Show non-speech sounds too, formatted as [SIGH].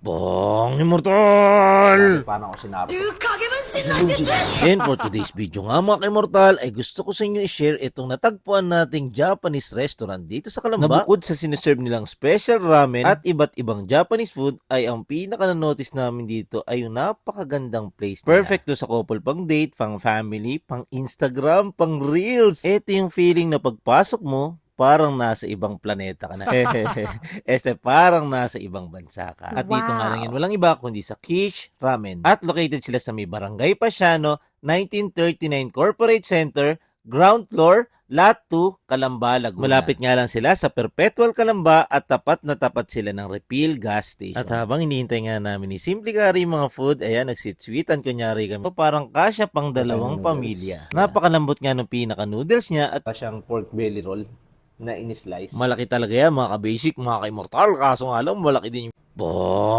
Bong Immortal! Paano ako sinapos? And for today's video nga mga ka-immortal ay gusto ko sa inyo i-share itong natagpuan nating Japanese restaurant dito sa Kalamba. Na bukod sa sineserve nilang special ramen at iba't ibang Japanese food ay ang pinaka na-notice namin dito ay yung napakagandang place nila. Perfect to sa couple pang date, pang family, pang Instagram, pang reels. Ito yung feeling na pagpasok mo, parang nasa ibang planeta ka na. [LAUGHS] este parang nasa ibang bansa ka. At dito nga lang yan, walang iba kundi sa Kish Ramen. At located sila sa may Barangay Pasiano, 1939 Corporate Center, ground floor, lot 2, Calamba, Laguna. Malapit nga lang sila sa Perpetual Calamba at tapat na tapat sila ng refill gas station. At habang hinihintay nga namin ni Simple Curry mga food, ayan, nagsitsweetan kunyari kami. Parang kasya pang dalawang pamilya. Napakalambot nga ng pinaka-noodles niya at Pa siyang pork belly roll na in-slice. Malaki talaga yan, mga ka-basic, mga ka-immortal. Kaso nga lang, malaki din yung... Bo!